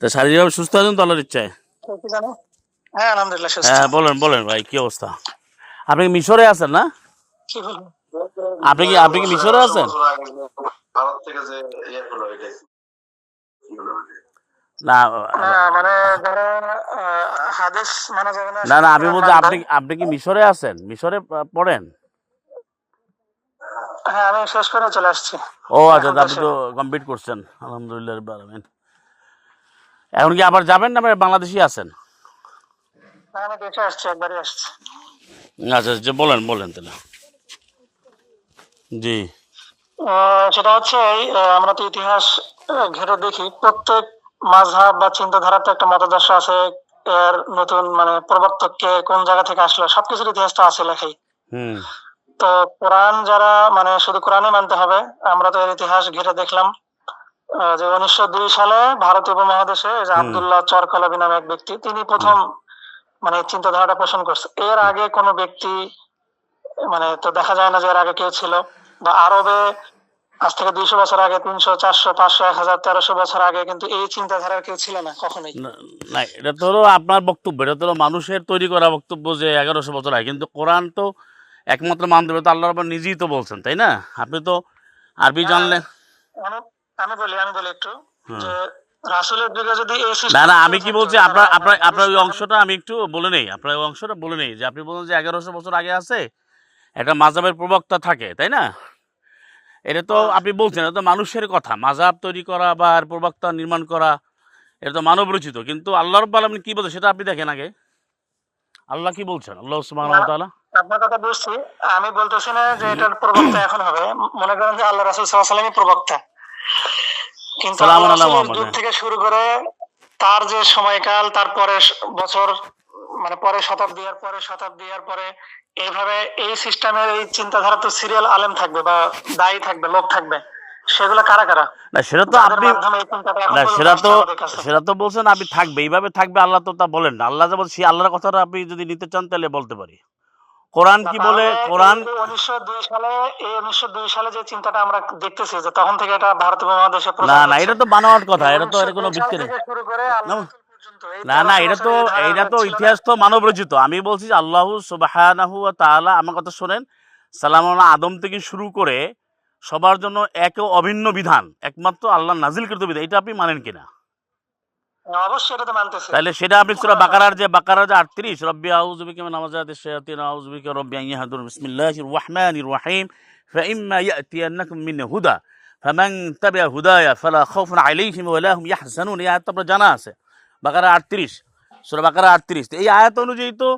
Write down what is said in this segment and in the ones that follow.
তা শারীরিকভাবে সুস্থ আছেন তো আল্লাহর ইচ্ছায়? হ্যাঁ আলহামদুলিল্লাহ সুস্থ। হ্যাঁ বলেন বলেন ভাই কি অবস্থা? আপনি কি মিশরে আছেন না? আপনি কি আপনি কি মিশরে আছেন? ভারত থেকে যে ইয়ে হলো এটাই না মানে যারা হাদিস মানা যাবে না না না আমি বলছি আপনি আপনি কি মিশরে আছেন? মিশরে পড়েন? হ্যাঁ আমি শেষ করে চলে আসছি। ও আচ্ছা আপনি তো কমপ্লিট করছেন। আলহামদুলিল্লাহ আলামিন। এখন কি আবার যাবেন না বাংলাদেশি আছেন? আমি দেখে আসছি একবারই আসছি। আচ্ছা আচ্ছা বলেন বলেন তাহলে। জি। সেটা হচ্ছে আমরা তো ইতিহাস ঘেরে দেখি। প্রত্যেক মাঝহাব বা চিন্তাধারার তো একটা মতাদর্শ আছে এর নতুন মানে প্রবর্তককে কোন জায়গা থেকে আসলো সবকিছুর ইতিহাস তো আছে লেখাই। হুম। তো কোরআন যারা মানে শুধু কোরআনই মানতে হবে আমরা তো এর ইতিহাস ঘিরে দেখলাম যে উনিশশো দুই সালে ভারতীয় উপমহাদেশে যে আবদুল্লাহ চরকলাবি নামে এক ব্যক্তি তিনি প্রথম মানে চিন্তাধারাটা পোষণ করছে। এর আগে কোনো ব্যক্তি মানে তো দেখা যায় না যে এর আগে কেউ ছিল বা আরবে আজ থেকে দুইশো বছর আগে তিনশো চারশো পাঁচশো এক হাজার তেরোশো বছর আগে কিন্তু এই চিন্তাধারার কেউ ছিল না কখনোই। না এটা তো হলো আপনার বক্তব্য এটা তো হলো মানুষের তৈরি করা বক্তব্য যে এগারোশো বছর আগে কিন্তু কোরআন তো একমাত্র মানতে হবে তো আল্লাহ রব্বান নিজেই তো বলছেন তাই না? আপনি তো আরবি জানলেন আমি বলি আমি বলি একটু যে রাসুলের যুগে যদি এই না না আমি কি বলছি আপনার আপনার আপনার ওই অংশটা আমি একটু বলে নেই আপনার ওই অংশটা বলে নেই যে আপনি যে এগারোশো বছর আগে আছে একটা মাজাবের প্রবক্তা থাকে তাই না? এটা তো হ্যাঁ। আপনি বলছেন এটা তো মানুষের কথা মাজাব তৈরি করা বা প্রবক্তা নির্মাণ করা এটা তো মানব রচিত কিন্তু আল্লাহ রব্বাল আপনি কি বলছেন সেটা আপনি দেখেন আগে। আল্লাহ কি বলছেন? আল্লাহ সুবহানাহু ওয়া তাআলা আপনার কথা বুঝছি। আমি বলতেছি না যে এটার প্রবক্তা এখন হবে। মনে করেন যে আল্লাহ রাসুল প্রবক্তা। কিন্তু। যুগ থেকে শুরু করে তার যে সময়কাল তার পরে বছর মানে পরে শতাব্দী আর পরে শতাব্দী আর পরে এইভাবে এই সিস্টেমের এই চিন্তাধারা তো সিরিয়াল আলেম থাকবে বা দায়ী থাকবে লোক থাকবে। সেগুলো কারা কারা? না সেটা তো আপনি না সেটা তো সেটা তো বলছেন আপনি থাকবে। এইভাবে থাকবে আল্লাহ তো তা বলেন না। আল্লাহ যে বলছে সেই আল্লাহর কথাটা আপনি যদি নিতে চান তাহলে বলতে পারি। কোরআন কি বলে? কোরআন উনিশশো দুই সালে এই উনিশশো দুই সালে যে চিন্তাটা আমরা দেখতেছি যে তখন থেকে এটা ভারত উপমহাদেশে না না এটা তো বানোয়াট কথা এটা তো এর কোনো ভিত্তি নেই। না। না না 1300 এটা তো এটা তো ইতিহাস তো মানব রচিত আমি বলছি যে আল্লাহ সুবহানাহু ওয়া তাআলা আমার কথা শোনেন সালাম আদম থেকে শুরু করে সবার জন্য এক অভিন্ন বিধান একমাত্র আল্লাহ নাজিলকৃত বিধান এটা আপনি মানেন কিনা। অবশ্যই এটা তো মানতেছে তাহলে সেটা আপনি সূরা বাকারার যে বাকারার যে 38 রব্বি আউযু বিকা মিন আমাজাতিশ শায়াতিন আউযু বিকা রব্বি আন ইয়াহদুর বিসমিল্লাহির রহমানির রহিম فإما يأتينكم من هدى فمن تبع هدايا فلا خوف عليهم ولا هم يحزنون এই আয়াত তো আপনার জানা আছে বাকারা 38 সূরা বাকারা 38 তো এই আয়াত অনুযায়ী তো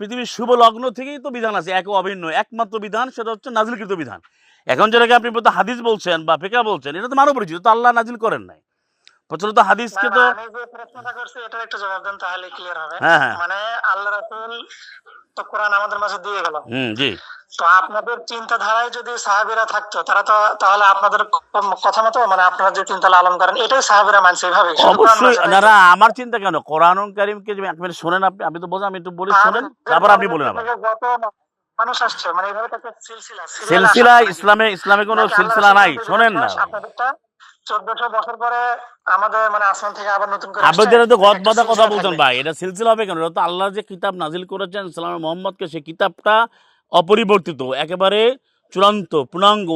পৃথিবীর শুভ লগ্ন থেকেই তো বিধান আছে এক ও অভিন্ন একমাত্র বিধান সেটা হচ্ছে নাজিলকৃত বিধান এখন যেটাকে আপনি প্রথম হাদিস বলছেন বা ফিকা বলছেন এটা তো মানব পরিচিত তো আল্লাহ নাজিল করেন নাই প্রচলিত হাদিসকে তো আমি যে প্রশ্নটা করছি এটার একটু জবাব দেন তাহলে ক্লিয়ার হবে। হ্যাঁ, হ্যাঁ। মানে আল্লাহ রাসূল তো কোরআন আমাদের মাঝে দিয়ে গেল। হুম জি। তো আপনাদের চিন্তাধারায় যদি সাহাবীরা থাকতো তারা তো তাহলে আপনাদের কথা মতো মানে আপনারা যে চিন্তা লালন করেন এটাই সাহাবীরা মানছে এইভাবে অবশ্যই। না। আমার চিন্তা কেন? কোরআন কারিমকে যে এক মিনিট শোনেন আপনি আমি তো বোঝা আমি একটু বলি শোনেন তারপর আপনি বলেন আবার। মানুষ আসছে মানে এইভাবে তো একটা সিলসিলা সিলসিলা ইসলামে ইসলামে কোনো সিলসিলা নাই শোনেন না। 1400 বছর পরে আমাদের মানে আসমান থেকে আবার নতুন করে তো গদ বাঁধা কথা বলছেন ভাই এটা সিলসিলা হবে কেন? তো আল্লাহ যে কিতাব নাজিল করেছেন সালাম মোহাম্মদকে সেই কিতাবটা অপরিবর্তিত একেবারে চূড়ান্ত পূর্ণাঙ্গ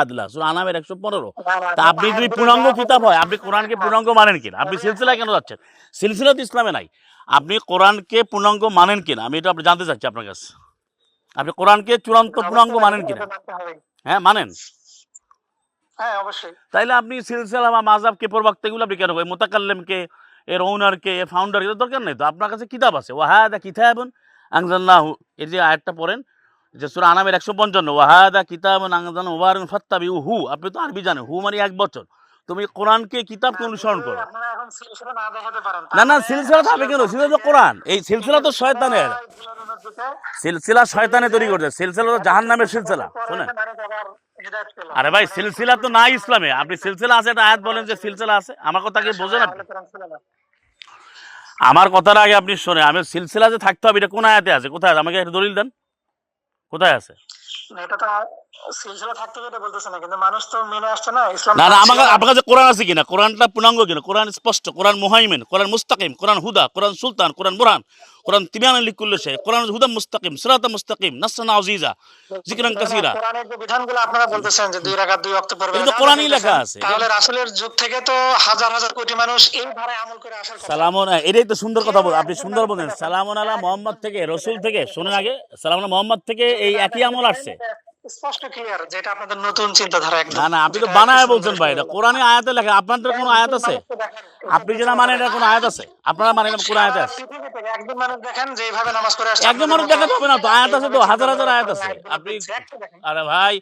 আদলা সূরা আনামের 115 না, না, তা আপনি যদি পূর্ণাঙ্গ কিতাব হয় আপনি কোরআনকে পূর্ণাঙ্গ মানেন কিনা? আপনি সিলসিলা কেন যাচ্ছেন? সিলসিলা তো ইসলামে নাই। আপনি কোরআনকে পূর্ণাঙ্গ মানেন কিনা? আমি এটা আপনি জানতে চাচ্ছি আপনার কাছে। আপনি কোরআনকে চূড়ান্ত পূর্ণাঙ্গ মানেন কিনা? হ্যাঁ মানেন। হ্যাঁ অবশ্যই। তাইলে আপনি সিলসিলা বা মাজাবকে প্রবক্তা এগুলো আপনি কেন করেন মোতাকাল্লেমকে এর ওনারকে এর ফাউন্ডার দরকার নেই তো? আপনার কাছে কিতাব আছে? ওয়াহাদা কিতাবুন আনজালনাহু। এই যে আয়াতটা পড়েন যে সূরা আনামের 155 ওয়াহাদা কিতাবুন আনজালনাহু মুবারাকুন ফাত্তাবিউহু আপনি তো আরবি জানেন হু মানে এক বছর। তুমি কোরআনকে কিতাবকে অনুসরণ করো। সিলসিলা না না সিলসিলা হবে কেন? সিলসিলা তো কোরআন। এই সিলসিলা তো শয়তানের। সিলসিলা শয়তানে তৈরি করছে। সিলসিলা তো জাহান্নামের সিলসিলা। পরে শুনেন। আরে ভাই সিলসিলা তো নাই ইসলামে। আপনি সিলসিলা আছে একটা আয়াত বলেন যে সিলসিলা আছে। আমার কথা কি বোঝেন আপনি। আমার কথার আগে আপনি শোনে আমি সিলসিলা যে থাকতে হবে এটা কোন আয়াতে আছে? কোথায় আছে? আমাকে একটা দলিল দেন। কোথায় আছে? এটা তো সিলসিলা থাকতে না কিন্তু মানুষ তো আসছে না ইসলাম না না মানছে আমার কাছে কোরআন আছে কিনা? কোরআনটা পূর্ণাঙ্গ কিনা? কোরআন স্পষ্ট কোরআন মুহাইমেন কোরআন মুস্তাকিম কোরআন হুদা কোরআন সুলতান কোরআন বুরহান কোরআন তিবিয়ান লিকুল্ল শাই কোরআন হুদা মুস্তাকিম সিরাতা মুস্তাকিম নাসরান আজিজা জিকরান কাসীরা। কোরআনের যে বিধানগুলো আপনারা বলতেছেন যে দুই রাকাত দুই ওয়াক্ত পড়বে এটা তো লেখা আছে। তাহলে রাসূলের যুগ থেকে তো হাজার হাজার কোটি মানুষ এই ধারায় আমল করে আসার কথা। সালামন এটাই তো সুন্দর কথা বল আপনি সুন্দর বলেন। সালামন আলা মোহাম্মদ থেকে রসুল থেকে শোনেন আগে। সালামন মোহাম্মদ থেকে এই একই আমল আসছে। স্পষ্ট ক্লিয়ার যেটা আপনাদের নতুন চিন্তাধারা একদম। না না আপনি তো বানায় বলছেন ভাই এটা কোরআনে আয়াতে লেখা আপনাদের কোনো আয়াত আছে? আপনি যেটা মানেন এটা কোনো আয়াত আছে? আপনারা মানেন না কোনো আয়াত আছে? মানুষ দেখেন যে এইভাবে নামাজ করে আসছে। মানুষ দেখাতে হবে না তো আয়াত আছে তো হাজার হাজার আয়াত আছে। আপনি আরে ভাই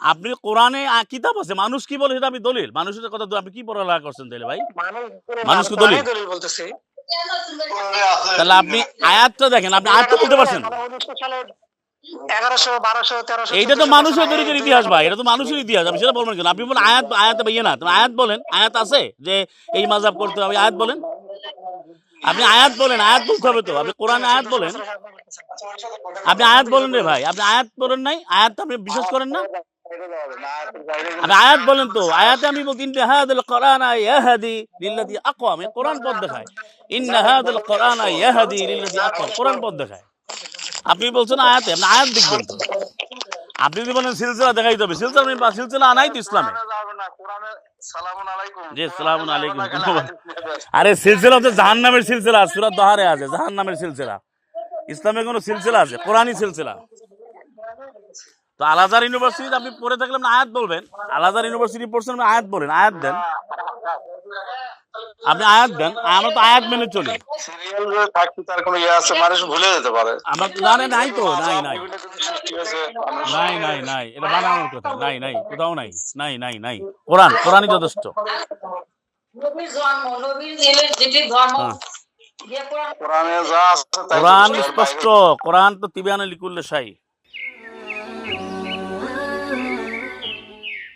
আপনি কোরআনে কিতাব আছে? মানুষ কি বলে সেটা আপনি দলিল? মানুষের কথা আপনি কি পড়ালেখা করছেন তাহলে ভাই? মানুষ মানুষকে আমি দলিল। দলিল বলতেছি। তাহলে আপনি আয়াতটা দেখেন আপনি আয়াতটা বলতে পারছেন। মানে 1900 সালে এগারোশো বারোশো তেরোশো এইটা তো মানুষের তরিকের ইতিহাস ভাই এটা তো মানুষের ইতিহাস আমি সেটা বলবেন কেন? আপনি বলেন আয়াত আয়াত ইয়ে না। আয়াত বলেন আয়াত আছে যে এই মাজাব করতে হবে আয়াত বলেন। আপনি আয়াত বলেন আয়াত বলতে হবে তো। আপনি কোরআন আয়াত বলেন। আপনি আয়াত বলেন রে ভাই আপনি আয়াত বলেন নাই আয়াত আপনি বিশ্বাস করেন না? আপনি আয়াত বলেন তো আয়াতে আমি বলছি ইন্না হাদাল কোরআন ইয়াহদি লিল্লাযী আকওয়াম কোরআন পথ দেখায় ইন্না হাদাল কোরআন ইয়াহদি লিল্লাযী আকওয়াম কোরআন পথ দেখায় আপনি বলছেন আয়াতে, আপনি আয়াত দেখবেন তো। আপনি যদি বলেন সিলসিলা দেখাই হবে। সিলসিলা নেই সিলসিলা নাই তো ইসলামে। আরে সিলসিলা হচ্ছে জাহান্নামের সিলসিলা সুরাত দহারে আছে জাহান নামের সিলসিলা। ইসলামের কোনো সিলসিলা আছে, কোরআনই সিলসিলা। তো আলাদার ইউনিভার্সিটি আপনি পড়ে থাকলে আপনি আয়াত বলবেন। আলাদার ইউনিভার্সিটি পড়ছেন আপনি আয়াত বলেন আয়াত দেন। আপনি আয়াত দেন আমরা তো আয়াত মেনে চলি। সিরিয়াল তার কোনো ইয়ে আছে মানুষ ভুলে যেতে পারে। আমার না না, নাই তো নাই নাই। হয়েছে, মানুষ নাই নাই নাই এটা বানানোর কথা নাই নাই কোথাও নাই নাই নাই নাই। কোরআন কোরআনই যথেষ্ট। নবীর জন্ম নবীর ছেলের যেটি ধর্ম হ্যাঁ। যে কোরআন কোরআনে যা কোরআন স্পষ্ট কোরআন তো তিবিয়ানে লিকুল্লে শাহী